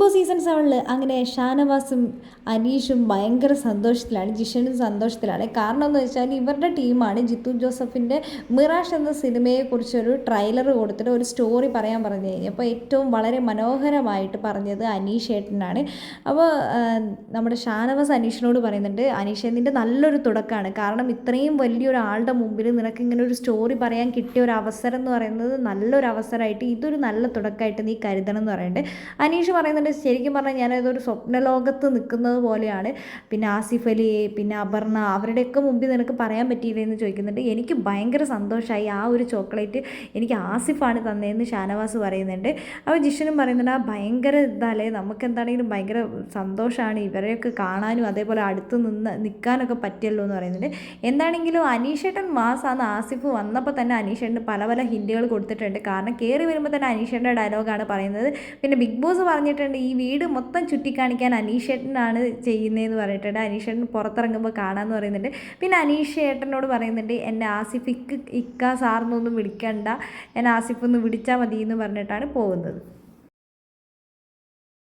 Boss season സെവനിൽ അങ്ങനെ ഷാനവാസും അനീഷും ഭയങ്കര സന്തോഷത്തിലാണ് ജിഷനും സന്തോഷത്തിലാണ്. കാരണം എന്ന് വെച്ചാൽ ഇവരുടെ ടീമാണ് ജിത്തു ജോസഫിന്റെ മിറാഷ് എന്ന സിനിമയെക്കുറിച്ചൊരു ട്രെയിലർ കൊടുത്തിട്ട് ഒരു സ്റ്റോറി പറയാൻ പറഞ്ഞു അപ്പോൾ ഏറ്റവും വളരെ മനോഹരമായിട്ട് പറഞ്ഞത് അനീഷ് ഏട്ടനാണ്. അപ്പോൾ നമ്മുടെ ഷാനവാസ് അനീഷിനോട് പറയുന്നുണ്ട് അനീഷ് നിന്റെ നല്ലൊരു തുടക്കമാണ് കാരണം ഇത്രയും വലിയൊരാളുടെ മുമ്പിൽ നിനക്ക് ഇങ്ങനെ ഒരു സ്റ്റോറി പറയാൻ കിട്ടിയ ഒരു അവസരം എന്ന് പറയുന്നത് നല്ലൊരു അവസരമായിട്ട് ഇതൊരു നല്ല തുടക്കമായിട്ട് നീ കരുതണം എന്ന് പറയുന്നുണ്ട്. അനീഷ് പറയുന്നുണ്ട് ശരിക്കും പറഞ്ഞാൽ ഞാനതൊരു സ്വപ്നലോകത്ത് നിൽക്കുന്നത് പോലെയാണ്. പിന്നെ ആസിഫ് അലി പിന്നെ അപർണ അവരുടെയൊക്കെ മുമ്പിൽ നിനക്ക് പറയാൻ പറ്റിയില്ല എന്ന് ചോദിക്കുന്നുണ്ട്. എനിക്ക് ഭയങ്കര സന്തോഷമായി ആ ഒരു ചോക്ലേറ്റ് എനിക്ക് ആസിഫാണ് തന്നതെന്ന് ഷാനവാസ് പറയുന്നുണ്ട്. അപ്പോൾ ജിഷനും പറയുന്നുണ്ട് ആ ഭയങ്കര ഇതല്ലേ? നമുക്ക് എന്താണെങ്കിലും ഭയങ്കര സന്തോഷമാണ് ഇവരെയൊക്കെ കാണാനും അതേപോലെ അടുത്ത് നിന്ന് നിൽക്കാനൊക്കെ പറ്റിയല്ലോ എന്ന് പറയുന്നുണ്ട്. എന്താണെങ്കിലും അനീഷേട്ടൻ മാസാന്ന് ആസിഫ് വന്നപ്പോൾ തന്നെ അനീഷേട്ടൻ പല പല ഹിൻഡുകൾ കൊടുത്തിട്ടുണ്ട്. കാരണം കയറി വരുമ്പോൾ തന്നെ അനീഷേട്ടന്റെ ഡയലോഗാണ് പറയുന്നത്. പിന്നെ ബിഗ് ബോസ് പറഞ്ഞിട്ടുണ്ട് ഈ വീട് മൊത്തം ചുറ്റിക്കാണിക്കാൻ അനീഷേട്ടനാണ് ചെയ്യുന്നതെന്ന് പറഞ്ഞിട്ടുണ്ട് അനീഷേട്ടൻ പുറത്തിറങ്ങുമ്പോൾ കാണാമെന്ന് പറയുന്നുണ്ട്. പിന്നെ അനീഷേട്ടനോട് പറയുന്നുണ്ട് എന്നെ ആസിഫ് ഇക്ക് സാറിനൊന്നും വിളിക്കണ്ട. എന്നെ ആസിഫ് ഒന്ന് വിളിച്ചാൽ മതി എന്ന് പറഞ്ഞിട്ടാണ് പോകുന്നത്.